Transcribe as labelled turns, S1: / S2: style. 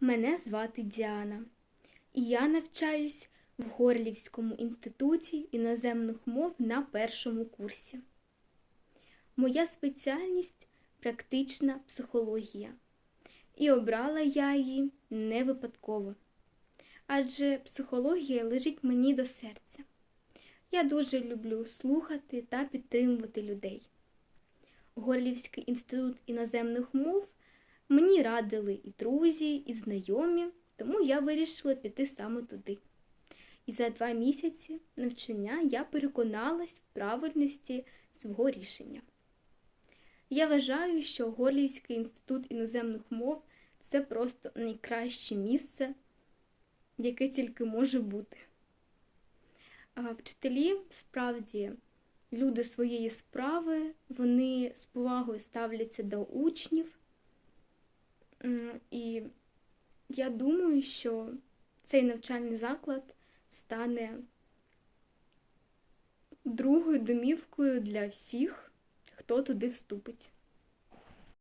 S1: Мене звати Діана, і я навчаюсь в Горлівському інституті іноземних мов на першому курсі. Моя спеціальність практична психологія, і обрала я її не випадково, адже психологія лежить мені до серця. Я дуже люблю слухати та підтримувати людей. Горлівський інститут іноземних мов мені радили і друзі, і знайомі, тому я вирішила піти саме туди. І за два місяці навчання я переконалась в правильності свого рішення. Я вважаю, що Горлівський інститут іноземних мов це просто найкраще місце, яке тільки може бути. А Вчителі справді люди своєї справи, вони з повагою ставляться до учнів. І я думаю, що цей навчальний заклад стане другою домівкою для всіх, хто туди вступить.